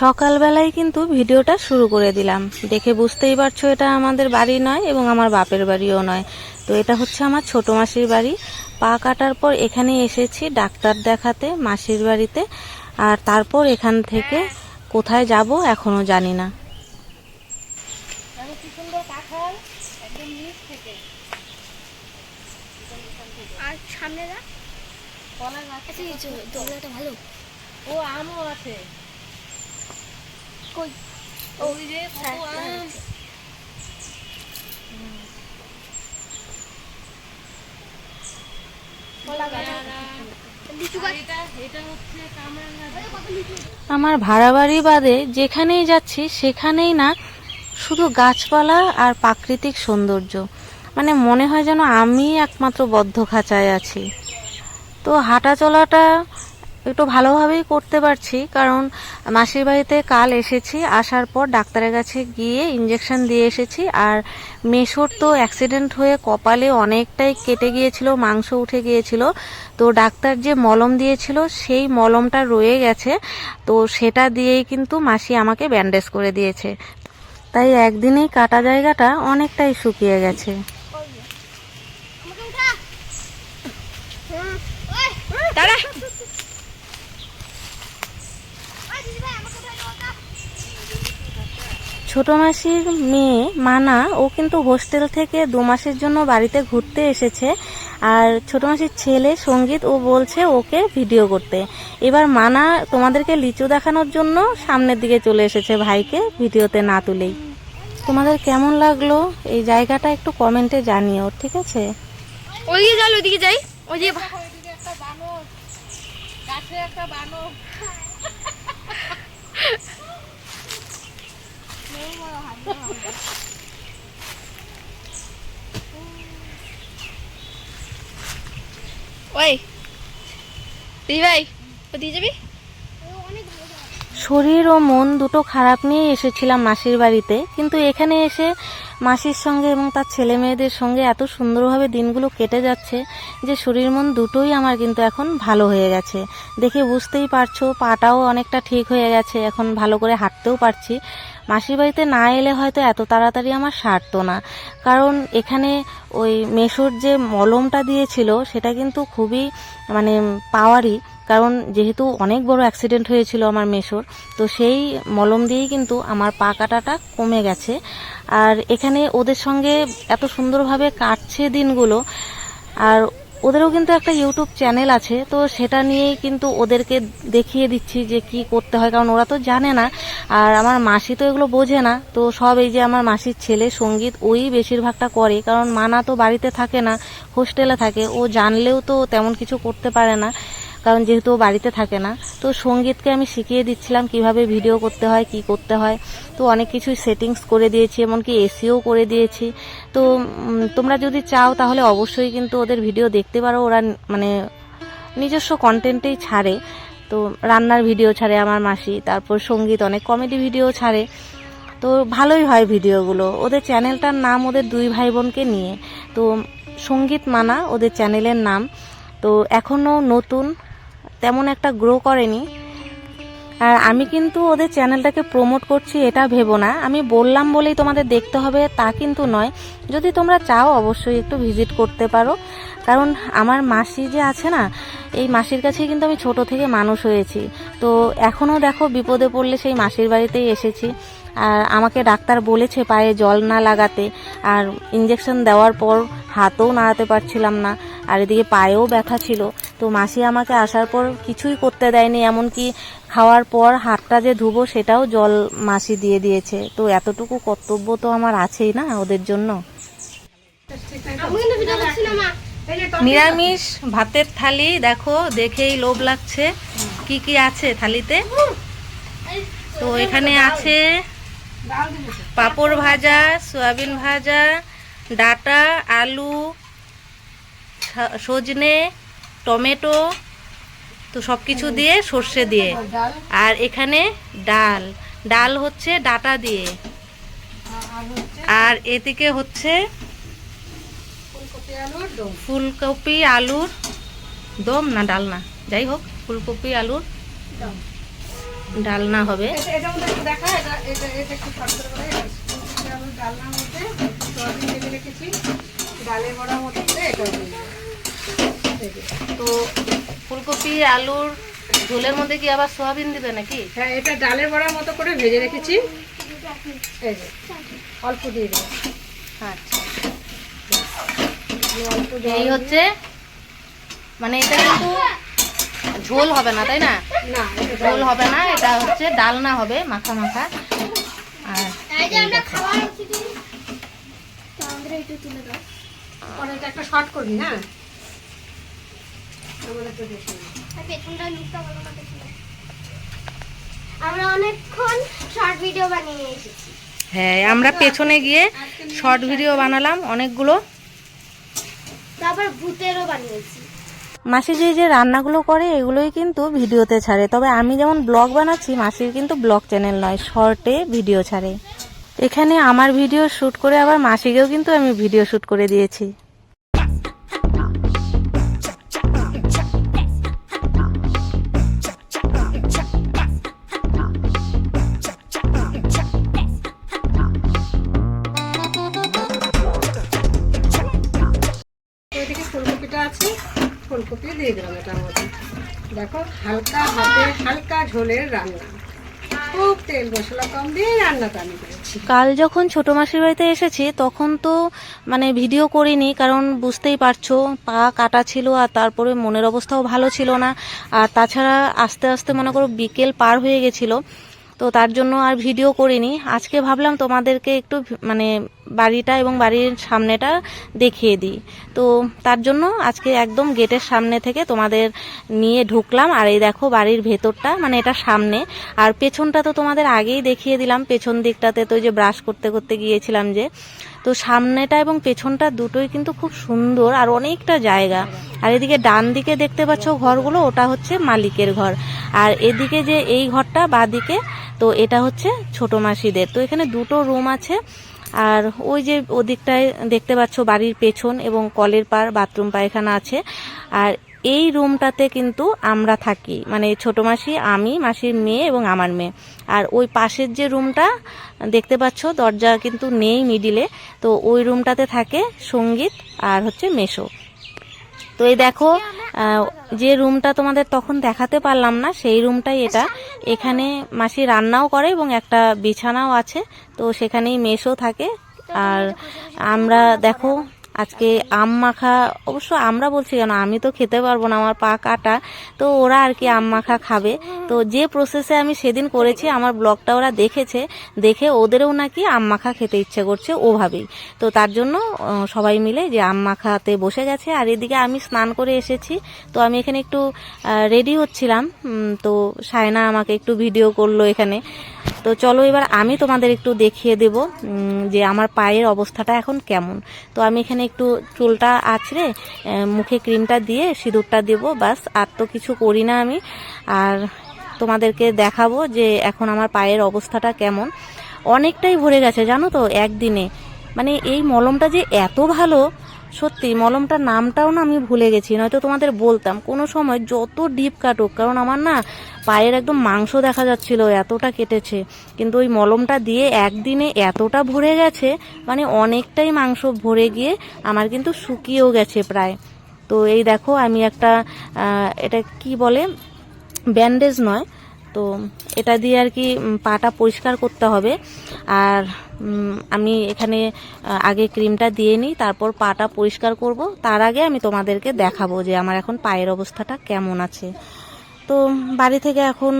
সকালবেলায় কিন্তু ভিডিওটা শুরু করে দিলাম। দেখে বুঝতেই পারছ এটা আমাদের বাড়ি নয় এবং আমার বাপের বাড়িও নয়। তো এটা হচ্ছে আমার ছোট মাসির বাড়ি। পা কাটার পর এখানে এসেছি ডাক্তার দেখাতে মাসির বাড়িতে। আর তারপর এখান থেকে কোথায় যাব এখনও জানি না। আর সামনে না এই ভালো। ও আমও আছে। কই? ওই যে হ্যাঁ। হ্যাঁ। আমার ভাড়া বাড়ি বাদে যেখানেই যাচ্ছি সেখানেই না শুধু গাছপালা আর প্রাকৃতিক সৌন্দর্য। মানে মনে হয় যেন আমি একমাত্র বদ্ধ খাঁচায় আছি। তো হাঁটা চলাটা একটু ভালোভাবেই করতে পারছি, কারণ মাসির বাড়িতে কাল এসেছি, আসার পর ডাক্তারের কাছে গিয়ে ইঞ্জেকশন দিয়ে এসেছি, আর মেশোর তো অ্যাক্সিডেন্ট হয়ে কপালে অনেকটাই কেটে গিয়েছিল, মাংস উঠে গিয়েছিল। তো ডাক্তার যে মলম দিয়েছিল, সেই মলমটা রয়ে গেছে, তো সেটা দিয়েই কিন্তু মাসি আমাকে ব্যান্ডেজ করে দিয়েছে। তাই একদিনেই কাটা জায়গাটা অনেকটাই শুকিয়ে গেছে। দাঁড়া ওই দিদি ভাই আমাকে উঠা দাও ছোট মাসির মেয়ে মানা ও কিন্তু হোস্টেল থেকে দু মাসের জন্য বাড়িতে ঘুরতে এসেছে। আর ছোট মাসির ছেলে সংগীত ও বলছে ওকে ভিডিও করতে। এবার মানা তোমাদেরকে লিচু দেখানোর জন্য সামনের দিকে চলে এসেছে ভাইকে ভিডিওতে না তুলেই। তোমাদের কেমন লাগল? এই জায়গাটা একটু কমেন্টে জানিও ঠিক আছে? ওইদিকে যাই ওইদিকে যাই। ওই যে শরীর ও মন দুটো খারাপ নিয়ে এসেছিলাম মাসির বাড়িতে কিন্তু এখানে এসে মাসির সঙ্গে এবং তার ছেলে মেয়েদের সঙ্গে এত সুন্দরভাবে দিনগুলো কেটে যাচ্ছে যে শরীর মন দুটোই আমার কিন্তু এখন ভালো হয়ে গেছে। দেখে বুঝতেই পারছ, পাটাও অনেকটা ঠিক হয়ে গেছে, এখন ভালো করে হাঁটতেও পারছি। মাসির বাড়িতে না এলে হয়তো এত তাড়াতাড়ি আমার সারতো না। কারণ এখানে ওই মেশোর যে মলমটা দিয়েছিল, সেটা কিন্তু খুবই মানে পাওয়ারই। কারণ যেহেতু অনেক বড় অ্যাক্সিডেন্ট হয়েছিল আমার মেশোর, তো সেই মলম দিয়েই কিন্তু আমার পা কাটাটা কমে গেছে। আর এখানে ওদের সঙ্গে এত সুন্দরভাবে কাটছে দিনগুলো, আর ওদেরও কিন্তু একটা ইউটিউব চ্যানেল আছে, তো সেটা নিয়েই কিন্তু ওদেরকে দেখিয়ে দিচ্ছি যে কি করতে হয়, কারণ ওরা তো জানে না। আর আমার মাসি তো এগুলো বোঝে না, তো সব এই যে আমার মাসির ছেলে সংগীত ওই বেশিরভাগটা করে, কারণ মানা তো বাড়িতে থাকে না, হোস্টেলে থাকে, ও জানলেও তো তেমন কিছু করতে পারে না। কারণ যেহেতু বাড়িতে থাকে না, তো সঙ্গীতকে আমি শিখিয়ে দিচ্ছিলাম কীভাবে ভিডিও করতে হয়, কি করতে হয়। তো অনেক কিছুই সেটিংস করে দিয়েছি, এমনকি এসিও করে দিয়েছি। তো তোমরা যদি চাও তাহলে অবশ্যই কিন্তু ওদের ভিডিও দেখতে পারো। ওরা মানে নিজস্ব কন্টেন্টেই ছাড়ে। তো রান্নার ভিডিও ছাড়ে আমার মাসি, তারপর সংগীত, অনেক কমেডি ভিডিও ছাড়ে। তো ভালোই হয় ভিডিওগুলো। ওদের চ্যানেলটার নাম ওদের দুই ভাই বোনকে নিয়ে। তো সংগীত মানা ওদের চ্যানেলের নাম। তো এখনও নতুন তেমন একটা গ্রো করেনি। আর আমি কিন্তু ওদের চ্যানেলটাকে প্রমোট করছি, এটা ভেবো না। আমি বললাম বলেই তোমাদের দেখতে হবে, তা কিন্তু নয়। যদি তোমরা চাও, অবশ্যই একটু ভিজিট করতে পারো। কারণ আমার মাসি যে আছে না, এই মাসির কাছে কিন্তু আমি ছোট থেকে মানুষ হয়েছি। তো এখনও দেখো, বিপদে পড়লে সেই মাসির বাড়িতেই এসেছি। আর আমাকে ডাক্তার বলেছে পায়ে জল না লাগাতে। আর ইঞ্জেকশন দেওয়ার পর হাতও নাড়াতে পারছিলাম না। আর এদিকে পায়েও ব্যথা ছিল। তো মাসি আমাকে আসার পর কিছুই করতে দেয়নি, এমনকি খাওয়ার পর হাতটা যে ধুবো সেটাও জল মাসি দিয়ে দিয়েছে। তো এতটুকু কর্তব্য তো আমার আছেই না ওদের জন্য। নিরামিষ ভাতের থালি, দেখো, দেখেই লোভ লাগছে। কি কি আছে থালিতে? তো এখানে আছে পাঁপড় ভাজা, সয়াবিন ভাজা, ডাটা, আলু সজনে টমেটো তো সব কিছু দিয়ে সর্ষে দিয়ে। আর এখানে ডাল। ডাল হচ্ছে ডাটা দিয়ে। আর এদিকে হচ্ছে ফুলকপি আলুর দম। না ডাল না। যাই হোক ফুলকপি আলুর ডালনা হবে। ডালের বড়ার মধ্যে এটা। তো ফুলকপি আলুর ঝোলের মধ্যে কি আবার সোয়াবিন দিবে নাকি? হ্যাঁ এটা ডালের বড়ার মতো করে ভেজে রেখেছি। এই যে অল্প দিয়ে দেবো আচ্ছা অল্প জল এই হচ্ছে মানে এটা কিন্তু ঝোল হবে না তাই না? না ঝোল হবে না এটা হচ্ছে ডালনা হবে মাখা মাখা। আর একটু তুলে দাও। পরে এটা একটা শর্ট করবি হ্যাঁ? না। আর পেছনটা লুকটা ভালো না পেছনে আমরা অনেকক্ষণ শর্ট ভিডিও বানিয়ে এসেছি। হ্যাঁ আমরা পেছনে গিয়ে শর্ট ভিডিও বানালাম অনেকগুলো। তারপর ভূতেরও বানিয়েছি। মাসি যে যে রান্নাগুলো করে এগুলোই কিন্তু ভিডিওতে ছাড়ে। তবে আমি যেমন ব্লগ বানাচ্ছি মাসির কিন্তু ব্লগ চ্যানেল নয় শর্টে ভিডিও ছাড়ে। এখানে আমার ভিডিও শ্যুট করে আবার মাসিকেও কিন্তু আমি ভিডিও শ্যুট করে দিয়েছি। ফুলকপিটা আছে ফুলকপি দিয়ে দিলাম এটার মধ্যে। দেখো, হালকা হাতে, হালকা ঝোলের রান্না। খুব তেল মশলা কম দিয়ে রান্নাটা আমি কাল যখন ছোট মাসির বাড়িতে এসেছি, তখন তো মানে ভিডিও করিনি, কারণ বুঝতেই পারছ, পা কাটা ছিল আর তারপরে মনের অবস্থাও ভালো ছিল না। আর তাছাড়া আস্তে আস্তে মনে করো বিকেল পার হয়ে গেছিল তো তার জন্য আর ভিডিও করিনি। আজকে ভাবলাম তোমাদেরকে একটু মানে বাড়িটা এবং বাড়ির সামনেটা দেখিয়ে দিই। তো তার জন্য আজকে একদম গেটের সামনে থেকে তোমাদের নিয়ে ঢুকলাম। আর এই দেখো বাড়ির ভেতরটা মানে এটা সামনে। আর পেছনটা তো তোমাদের আগেই দেখিয়ে দিলাম। পেছন দিকটাতে তো যে ব্রাশ করতে করতে গিয়েছিলাম যে তো সামনেটা এবং পেছনটা দুটোই কিন্তু খুব সুন্দর আর অনেকটা জায়গা। আর এদিকে ডান দিকে দেখতে পাচ্ছ ঘরগুলো, ওটা হচ্ছে মালিকের ঘর। আর এদিকে যে এই ঘরটা বাদিকে, তো এটা হচ্ছে ছোট মাসিদের। তো এখানে দুটো রুম আছে। আর ওই যে ওদিকটায় দেখতে পাচ্ছ বাড়ির পেছন এবং কলের পার বাথরুম পায়খানা আছে। আর এই রুমটাতে কিন্তু আমরা থাকি। মানে ছোট মাসি, আমি, মাসির মেয়ে এবং আমার মেয়ে। আর ওই পাশের যে রুমটা, দেখতে পাচ্ছ, দরজা কিন্তু নেই মিডিলে। তো ওই রুমটাতে থাকে সংগীত আর হচ্ছে মেশো। তো এই দেখো যে রুমটা তোমাদের তখন দেখাতে পারলাম না, সেই রুমটাই এটা। এখানে মাসি রান্নাও করে এবং একটা বিছানাও আছে। তো সেখানেই মেশও থাকে। আর আমরা দেখো আজকে আম মাখা, অবশ্য আমরা বলছি কেন, আমি তো খেতে পারব না, আমার পা কাটা। তো ওরা আর কি আম মাখা খাবে। তো যে প্রসেসে আমি সেদিন করেছি, আমার ব্লগটা ওরা দেখেছে, দেখে ওদেরও নাকি আম মাখা খেতে ইচ্ছে করছে ওভাবেই। তো তার জন্য সবাই মিলে যে আম মাখাতে বসে গেছে, আর এদিকে আমি স্নান করে এসেছি। তো আমি এখানে একটু রেডি হচ্ছিলাম। তো সায়না আমাকে একটু ভিডিও করল এখানে। তো চলো এবার আমি তোমাদের একটু দেখিয়ে দেব যে আমার পায়ের অবস্থাটা এখন কেমন। তো আমি এখানে একটু চুলটা আছড়ে মুখে ক্রিমটা দিয়ে সিঁদুরটা দেব, বাস, আর তো কিছু করি না আমি। আর তোমাদেরকে দেখাবো যে এখন আমার পায়ের অবস্থাটা কেমন। অনেকটাই ভরে গেছে, জানো তো, একদিনে। মানে এই মলমটা যে এত ভালো সত্যি, মলমটার নামটাও না আমি ভুলে গেছি, নয়তো তোমাদের বলতাম। কোনো সময় যত ডিপ কাটুক, কারণ আমার না পায়ের একদম মাংস দেখা যাচ্ছিল, এতটা কেটেছে। কিন্তু ওই মলমটা দিয়ে একদিনে এতটা ভরে গেছে মানে অনেকটাই মাংস ভরে গিয়ে আমার কিন্তু শুকিয়েও গেছে প্রায়। তো এই দেখো, আমি একটা এটা কি বলে? ব্যান্ডেজ নয় তো এটা দিয়ে আর কি পাটা পরিষ্কার করতে হবে। আর আমি এখানে আগে ক্রিমটা দিয়ে নিই, তারপর পাটা পরিষ্কার করব। তার আগে আমি তোমাদেরকে দেখাবো যে আমার এখন পায়ের অবস্থাটা কেমন আছে। তো বাড়ি থেকে এখন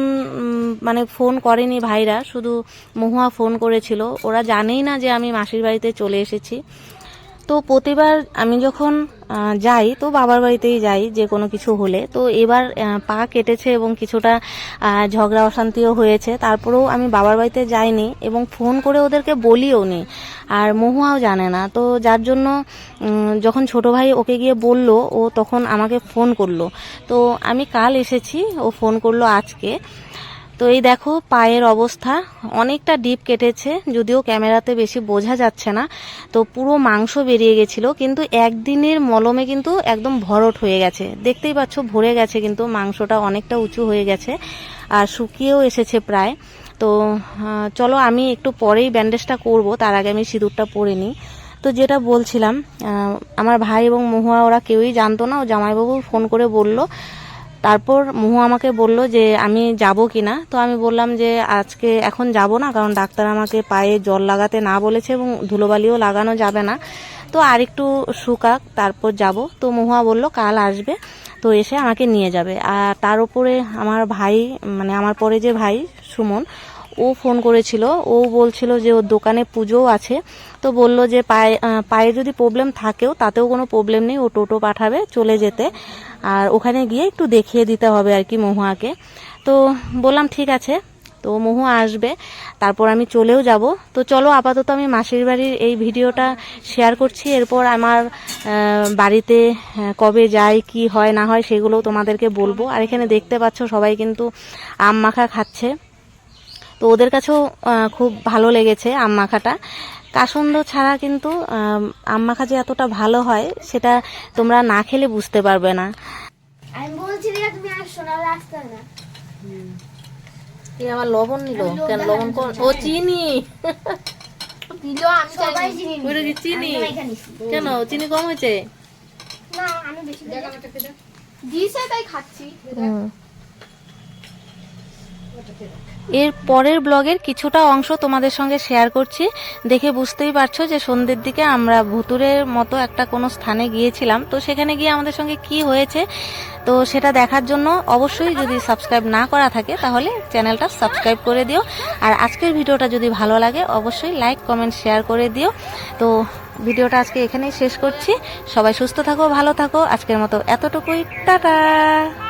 মানে ফোন করেনি ভাইরা, শুধু মহুয়া ফোন করেছিল। ওরা জানেই না যে আমি মাসির বাড়িতে চলে এসেছি। তো প্রতিবার আমি যখন যাই, তো বাবার বাড়িতেই যাই যে কোনো কিছু হলে। তো এবার পা কেটেছে এবং কিছুটা ঝগড়া অশান্তিও হয়েছে। তারপরেও আমি বাবার বাড়িতে যাইনি এবং ফোন করে ওদেরকে বলিও নি। আর মহুয়াও জানে না। তো যার জন্য যখন ছোট ভাই ওকে গিয়ে বলল, ও তখন আমাকে ফোন করল। তো আমি কাল এসেছি, ও ফোন করল আজকে। তো এই দেখো পায়ের অবস্থা অনেকটা ডিপ কেটেছে, যদিও ক্যামেরাতে বেশি বোঝা যাচ্ছে না। তো পুরো মাংস বেরিয়ে গেছিল, কিন্তু একদিনের মলমে কিন্তু একদম ভরট হয়ে গেছে। দেখতেই পাচ্ছ ভরে গেছে, কিন্তু মাংসটা অনেকটা উঁচু হয়ে গেছে আর শুকিয়েও এসেছে প্রায়। তো চলো আমি একটু পরেই ব্যান্ডেজটা করব, তার আগে আমি সিঁদুরটা পরে নিই। তো যেটা বলছিলাম আমার ভাই এবং মহুয়া ওরা কেউই জানতো না, ও জামাইবাবু ফোন করে বলল তারপর মুহু আমাকে বলল যে, আমি যাব কি না তো আমি বললাম যে, আজকে এখন যাব না, কারণ ডাক্তার আমাকে পায়ে জল লাগাতে না বলেছে এবং ধুলোবালিও লাগানো যাবে না। তো আর একটু শুকাক, তারপর যাব। তো মহুয়া বলল, কাল আসবে, তো এসে আমাকে নিয়ে যাবে। আর তার উপরে আমার ভাই মানে আমার পরে যে ভাই, সুমন ও ফোন করেছিল, ও বলছিল যে ওর দোকানে পুজোও আছে। তো বলল যে পায়ে পায়ে যদি প্রবলেম থাকেও তাতেও কোনো প্রবলেম নেই, ও টোটো পাঠাবে চলে যেতে। আর ওখানে গিয়ে একটু দেখিয়ে দিতে হবে আর কি মহুয়াকে। তো বললাম, ঠিক আছে। তো মহুয়া আসবে, তারপর আমি চলেও যাব। তো চলো, আপাতত আমি মাসির বাড়ির এই ভিডিওটা শেয়ার করছি। এরপর আমার বাড়িতে কবে যাই কি হয়, না হয়, সেগুলোও তোমাদেরকে বলব। আর এখানে দেখতে পাচ্ছ সবাই কিন্তু আম মাখা খাচ্ছে। তো ওদের কাছেও খুব ভালো লেগেছে আম মাখাটা কাসন্দ ছাড়া কিন্তু আম, মাখা যে এতটা ভালো হয় সেটা তোমরা না খেলে বুঝতে পারবে না। আমি বলছি তুমি আসছো না আসতে না। আবার লবণ নিল। কেন লবণ কম ও চিনি। দিল আমি সবাই চিনি। ওটা কি। কেন? চিনি কম হয়েছে? না আমি বেশি দিয়েছে তাই খাচ্ছি। এর পরের ব্লগের কিছুটা অংশ তোমাদের সঙ্গে শেয়ার করছি। দেখে বুঝতেই পারছ যে সন্ধ্যের দিকে আমরা ভুতুরের মতো একটা কোনো স্থানে গিয়েছিলাম। তো সেখানে গিয়ে আমাদের সঙ্গে কি হয়েছে, তো সেটা দেখার জন্য অবশ্যই যদি সাবস্ক্রাইব না করা থাকে, তাহলে চ্যানেলটা সাবস্ক্রাইব করে দিও। আর আজকের ভিডিওটা যদি ভালো লাগে, অবশ্যই লাইক, কমেন্ট, শেয়ার করে দিও। তো ভিডিওটা আজকে এখানেই শেষ করছি। সবাই সুস্থ থাকো, ভালো থাকো। আজকের মতো এতটুকুই। টাটা!